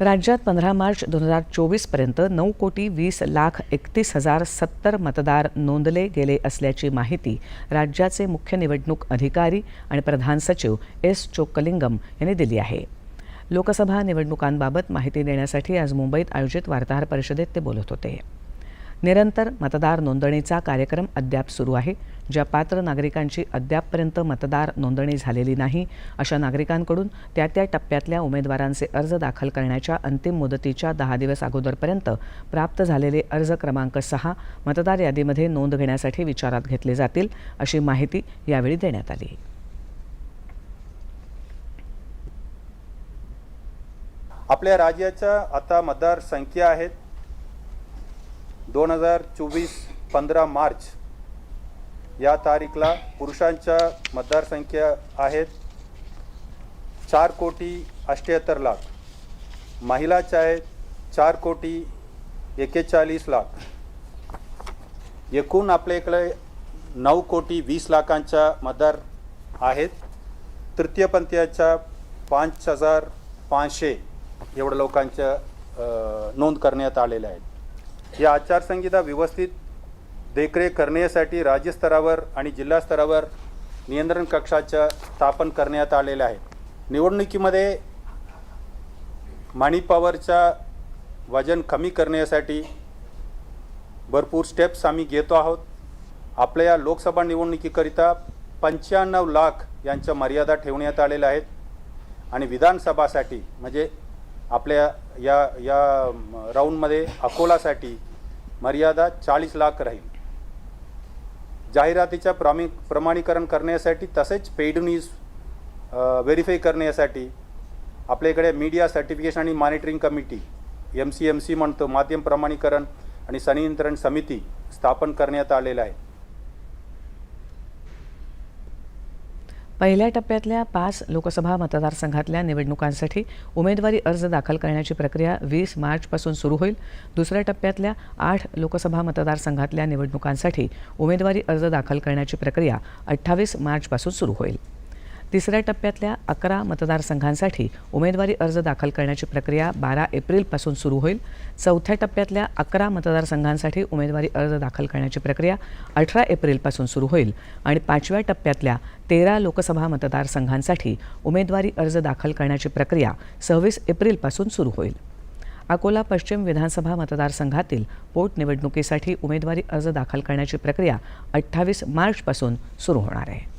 राज्यात पंधरा मार्च दोन हजार चोवीसपर्यंत नऊ कोटी वीस लाख एकतीस हजार सत्तर मतदार नोंदले गेले असल्याची माहिती राज्याचे मुख्य निवडणूक अधिकारी आणि प्रधान सचिव एस चोक्कलिंगम यांनी दिली आहे. लोकसभा निवडणुकांबाबत माहिती देण्यासाठी आज मुंबईत आयोजित वार्ताहर परिषदेत ते बोलत होते. निरंतर मतदार नोंदणीचा कार्यक्रम अद्याप सुरू आहे. ज्या पात्र नागरिकांची अद्यापपर्यंत मतदार नोंदणी झालेली नाही अशा नागरिकांकडून त्या त्या टप्प्यातल्या उमेदवारांचे अर्ज दाखल करण्याच्या अंतिम मुदतीच्या दहा दिवस अगोदरपर्यंत प्राप्त झालेले अर्ज क्रमांक सहा मतदार यादीमध्ये नोंद घेण्यासाठी विचारात घेतले जातील अशी माहिती यावेळी देण्यात आली. आपल्या राज्याच्या आता मतदार संख्या आहेत दोन हजार चोवीस पंधरा मार्च या तारीखला पुरुषांच्या मतदारसंख्या आहेत. चार कोटी अठ्ठ्याहत्तर लाख. महिलाच्या आहेत चार कोटी एक्केचाळीस लाख. एकूण आपल्याकडे नऊ कोटी वीस लाखांच्या मतदार आहेत. तृतीयपंथीयाच्या पाच हजार पाचशे एवढ्या लोकांच्या नोंद करण्यात आलेल्या आहेत. ही आचारसंहिता व्यवस्थित देखरेख करण्यासाठी राज्यस्तरावर आणि जिल्हास्तरावर नियंत्रण कक्षाचं स्थापन करण्यात आलेलं आहे निवडणुकीमध्ये मनी पॉवरचा वजन कमी करण्यासाठी भरपूर स्टेप्स आम्ही घेतो आहोत. आपल्या या लोकसभा निवडणुकीकरिता पंच्याण्णव लाख यांच्या मर्यादा ठेवण्यात आलेल्या आहेत. आणि विधानसभासाठी म्हणजे आपल्या या या राऊंडमध्ये अकोलासाठी मर्यादा चाळीस लाख राहील. जाहिरातीच्या प्रामी प्रमाणीकरण करण्यासाठी तसेच पेड न्यूज व्हेरीफाय करण्यासाठी आपल्याकडे media certification and monitoring committee M C M C म्हणतो माध्यम प्रमाणीकरण आणि संनियंत्रण समिती स्थापन करण्यात आलेलं आहे. पहिल्या टप्प्यातल्या पाच लोकसभा मतदारसंघातल्या निवडणुकांसाठी उमेदवारी अर्ज दाखल करण्याची प्रक्रिया वीस मार्चपासून सुरू होईल. दुसऱ्या टप्प्यातल्या आठ लोकसभा मतदारसंघातल्या निवडणुकांसाठी उमेदवारी अर्ज दाखल करण्याची प्रक्रिया अठ्ठावीस मार्चपासून सुरू होईल. तिसऱ्या टप्प्यातल्या अकरा मतदारसंघांसाठी उमेदवारी अर्ज दाखल करण्याची प्रक्रिया बारा एप्रिलपासून सुरू होईल. चौथ्या टप्प्यातल्या अकरा मतदारसंघांसाठी उमेदवारी अर्ज दाखल करण्याची प्रक्रिया अठरा एप्रिलपासून सुरू होईल. आणि पाचव्या टप्प्यातल्या तेरा लोकसभा मतदारसंघांसाठी उमेदवारी अर्ज दाखल करण्याची प्रक्रिया सव्वीस एप्रिलपासून सुरू होईल. अकोला पश्चिम विधानसभा मतदारसंघातील पोटनिवडणुकीसाठी उमेदवारी अर्ज दाखल करण्याची प्रक्रिया अठ्ठावीस मार्चपासून सुरू होणार आहे.